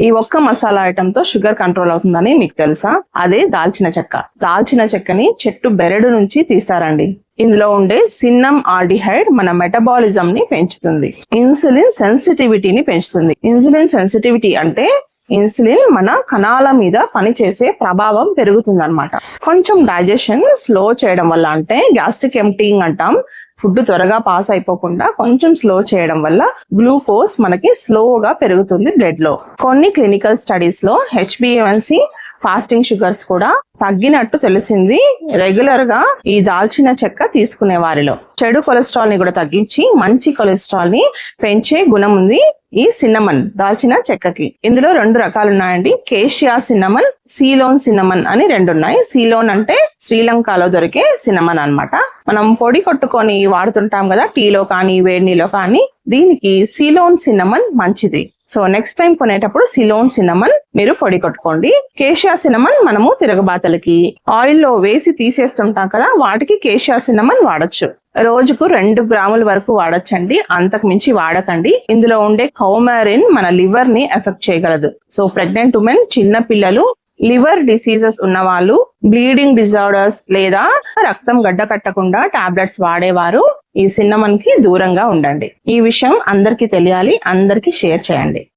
ఈ ఒక్క masala ఐటమ్తో sugar control అవుతుందని మీకు తెలుసా? అదే దాల్చిన చెక్క. దాల్చిన చెక్కని చెట్టు బెరడు నుంచి తీస్తారండి. ఇందులో ఉండే సిన్నం ఆల్డిహైడ్ మన మెటబాలిజం ని పెంచుతుంది. ఇన్సులిన్ సెన్సిటివిటీని పెంచుతుంది. ఇన్సులిన్ సెన్సిటివిటీ అంటే ఇన్సులిన్ మన కణాల మీద పనిచేసే ప్రభావం పెరుగుతుంది అనమాట కొంచెం డైజెషన్ స్లో చేయడం వల్ల అంటే గ్యాస్ట్రిక్ ఎంటింగ్ అంటాం ఫుడ్ త్వరగా పాస్ అయిపోకుండా కొంచెం స్లో చేయడం వల్ల గ్లూకోజ్ మనకి స్లోగా పెరుగుతుంది బ్లడ్లో. కొన్ని క్లినికల్ స్టడీస్లో హెచ్బిఎన్సి ఫాస్టింగ్ షుగర్స్ కూడా తగ్గినట్టు తెలిసింది రెగ్యులర్గా ఈ దాల్చిన చెక్క తీసుకునే వారిలో. చెడు కొలెస్ట్రాల్ని కూడా తగ్గించి మంచి కొలెస్ట్రాల్ని పెంచే గుణం ఉంది. ఈ సిన్నమన్ దాల్చిన చెక్కకి. ఇందులో రెండు రకాలు ఉన్నాయండి కేషియా సిన్నమన్ సీలోన్ సిన్నమన్ అని రెండు ఉన్నాయి సీలోన్ అంటే శ్రీలంకలో దొరికే సిన్నమన్ అన్నమాట. మనం పొడి కొట్టుకొని వాడుతుంటాం కదా టీలో కానీ వేడి నీలో కానీ దీనికి సిలోన్ సిన్నమన్ మంచిది. సో నెక్స్ట్ టైం కొనేటప్పుడు సిలోన్ సిన్నమన్ మీరు పొడి కొట్టుకోండి. కేషియా సిన్నమన్ మనము తిరగబాతలకి. ఆయిల్లో వేసి తీసేస్తుంటాం కదా వాటికి కేషియా సిన్నమన్ వాడచ్చు. రోజుకు రెండు గ్రాముల వరకు వాడచ్చండి. అంతకు మించి వాడకండి. ఇందులో ఉండే కౌమారిన్ మన లివర్ని ఎఫెక్ట్ చేయగలదు. సో ప్రెగ్నెంట్ ఉమెన్ చిన్న పిల్లలు లివర్ డిసీజెస్ ఉన్న వాళ్ళు బ్లీడింగ్ డిజార్డర్స్ లేదా రక్తం గడ్డ కట్టకుండా టాబ్లెట్స్ వాడేవారు ఈ సిన్నమన్కి దూరంగా ఉండండి. ఈ విషయం అందరికీ తెలియాలి అందరికీ షేర్ చేయండి.